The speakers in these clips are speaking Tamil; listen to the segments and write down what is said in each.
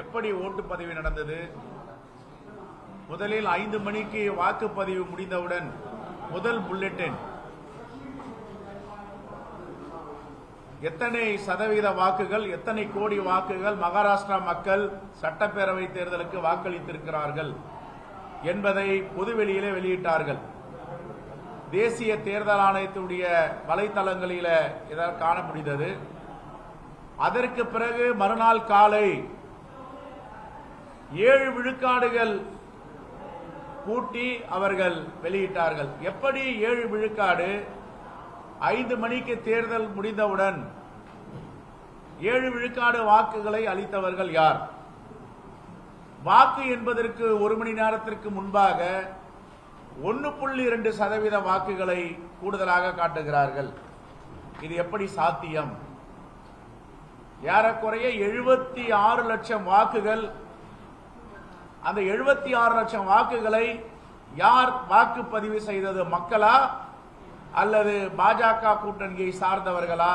எப்படி ஓட்டுப்பதிவு நடந்தது? முதலில் ஐந்து மணிக்கு வாக்குப்பதிவு முடிந்தவுடன் முதல் புல்லட்டின் எத்தனை சதவீத வாக்குகள் எத்தனை கோடி வாக்குகள் மகாராஷ்டிரா மக்கள் சட்டப்பேரவை தேர்தலுக்கு வாக்களித்திருக்கிறார்கள் என்பதை பொதுவெளியிலே வெளியிட்டார்கள். தேசிய தேர்தல் ஆணையத்துடைய வலைத்தளங்களில் இதை காண முடிந்தது. அதற்கு பிறகு மறுநாள் காலை ஏழு விழுக்காடுகள் கூட்டி அவர்கள் வெளியிட்டார்கள். எப்படி ஏழு விழுக்காடு? ஐந்து மணிக்கு தேர்தல் முடிந்தவுடன் ஏழு விழுக்காடு வாக்குகளை அளித்தவர்கள் யார்? வாக்கு என்பதற்கு ஒரு மணி நேரத்திற்கு முன்பாக ஒன்று புள்ளி இரண்டு சதவீத வாக்குகளை கூடுதலாக காட்டுகிறார்கள். இது எப்படி சாத்தியம்? ஏறக்குறைய எழுபத்தி ஆறு லட்சம் வாக்குகள் அந்த எழுபத்தி ஆறு லட்சம் வாக்குகளை யார் வாக்குப்பதிவு செய்தது மக்களா? அல்லது பாஜக கூட்டணியை சார்ந்தவர்களா?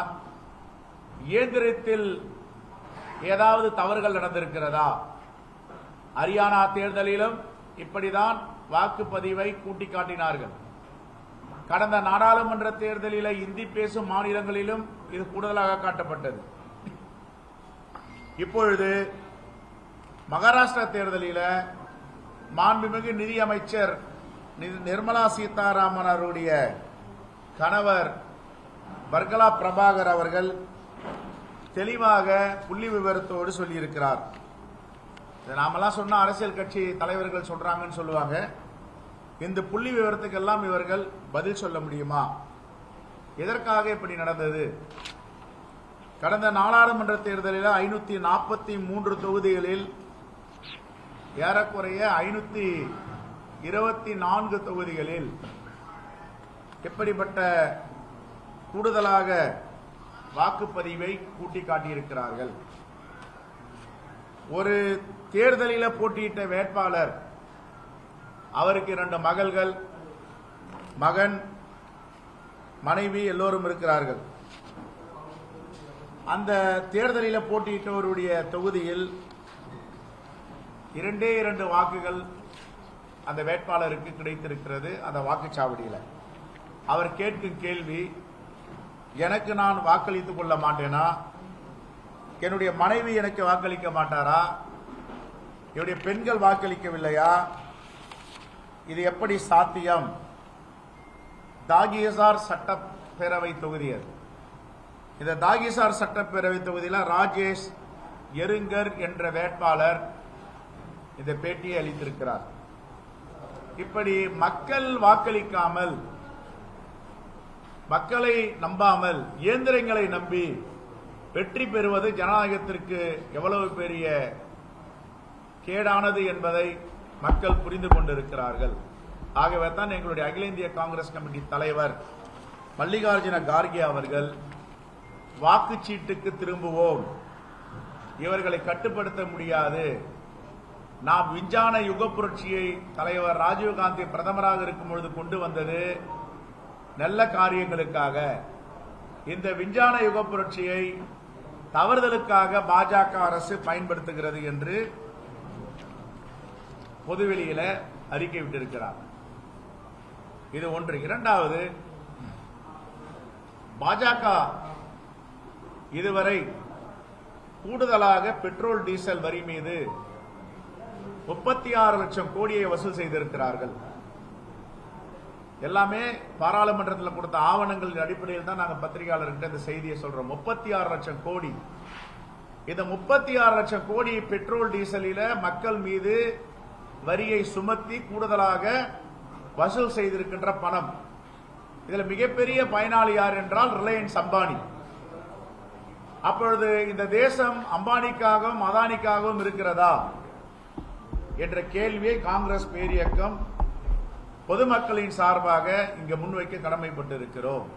இயந்திரத்தில் ஏதாவது தவறுகள் நடந்திருக்கிறதா? ஹரியானா தேர்தலிலும் இப்படிதான் வாக்குப்பதிவை கூட்டி காட்டினார்கள். கடந்த நாடாளுமன்ற தேர்தலில் இந்தி பேசும் மாநிலங்களிலும் இது கூடுதலாக காட்டப்பட்டது. இப்பொழுது மகாராஷ்டிரா தேர்தலில் மாண்புமிகு நிதியமைச்சர் நி- நிர்மலா சீதாராமன் அவருடைய கணவர் பர்கலா பிரபாகர் அவர்கள் தெளிவாக புள்ளி விவரத்தோடு சொல்லியிருக்கிறார். இதை நாமெல்லாம் சொன்ன அரசியல் கட்சி தலைவர்கள் சொல்றாங்கன்னு சொல்லுவாங்க. இந்த புள்ளி விவரத்துக்கெல்லாம் இவர்கள் பதில் சொல்ல முடியுமா? எதற்காக இப்படி நடந்தது? கடந்த நாடாளுமன்ற தேர்தலில் ஐநூத்தி நாற்பத்தி மூன்று தொகுதிகளில் ஏறக்குறைய ஐநூத்தி இருபத்தி நான்கு தொகுதிகளில் எப்படிப்பட்ட கூடுதலாக வாக்குப்பதிவை கூட்டி காட்டியிருக்கிறார்கள் ஒரு தேர்தலில் போட்டியிட்ட வேட்பாளர் அவருக்கு இரண்டு மகள்கள் மகன் மனைவி எல்லோரும் இருக்கிறார்கள். அந்த தேர்தலில் போட்டியிட்டவருடைய தொகுதியில் இரண்டே இரண்டு வாக்குகள் அந்த வேட்பாளருக்கு கிடைத்திருக்கிறது. அந்த வாக்குச்சாவடியில் அவர் கேட்கும் கேள்வி எனக்கு நான் வாக்களித்துக் கொள்ள மாட்டேனா? என்னுடைய மனைவி எனக்கு வாக்களிக்க மாட்டாரா? என்னுடைய பெண்கள் வாக்களிக்கவில்லையா? இது எப்படி சாத்தியம்? தாகியசார் சட்டப்பேரவை தொகுதி அது. இந்த தாகிசார் சட்டப்பேரவை தொகுதியில் ராஜேஷ் எருங்கர் என்ற வேட்பாளர் இந்த பேட்டியை அளித்திருக்கிறார். இப்படி மக்கள் வாக்களிக்காமல் மக்களை நம்பாமல் இயந்திரங்களை நம்பி வெற்றி பெறுவது ஜனநாயகத்திற்கு எவ்வளவு பெரிய கேடானது என்பதை மக்கள் புரிந்து கொண்டிருக்கிறார்கள். ஆகவே தான் எங்களுடைய அகில இந்திய காங்கிரஸ் கமிட்டி தலைவர் மல்லிகார்ஜுன கார்கே அவர்கள் வாக்குச்சீட்டுக்கு திரும்புவோம். இவர்களை கட்டுப்படுத்த முடியாது. நாம் விஞ்ஞான யுக புரட்சியை தலைவர் ராஜீவ்காந்தி பிரதமராக இருக்கும் பொழுது கொண்டு வந்தது நல்ல காரியங்களுக்காக. இந்த விஞ்ஞான யுக புரட்சியை தவறுதலுக்காக பாஜக அரசு பயன்படுத்துகிறது என்று பொதுவெளியில அறிக்கை விட்டிருக்கிறார். இது ஒன்று. இரண்டாவது பாஜக இதுவரை கூடுதலாக பெட்ரோல் டீசல் வரி மீது முப்பத்தி ஆறு லட்சம் கோடியை வசூல் செய்திருக்கிறார்கள். எல்லாமே பாராளுமன்றத்தில் கொடுத்த ஆவணங்களின் அடிப்படையில் தான் நாங்கள் பத்திரிகையாளர்கிட்ட இந்த செய்தியை சொல்றோம். முப்பத்தி ஆறு லட்சம் கோடி. இந்த முப்பத்தி ஆறு லட்சம் கோடி பெட்ரோல் டீசலில மக்கள் மீது வரியை சுமத்தி கூடுதலாக வசூல் செய்திருக்கின்ற பணம். இதுல மிகப்பெரிய பயனாளி யார் என்றால் ரிலையன்ஸ் அம்பானி. அப்பொழுது இந்த தேசம் அம்பானிக்காகவும் அதானிக்காகவும் இருக்கிறதா? என்ற கேள்வியை காங்கிரஸ் பேரியக்கம் பொதுமக்களின் சார்பாக இங்கு முன்வைக்க கடமைப்பட்டிருக்கிறோம்.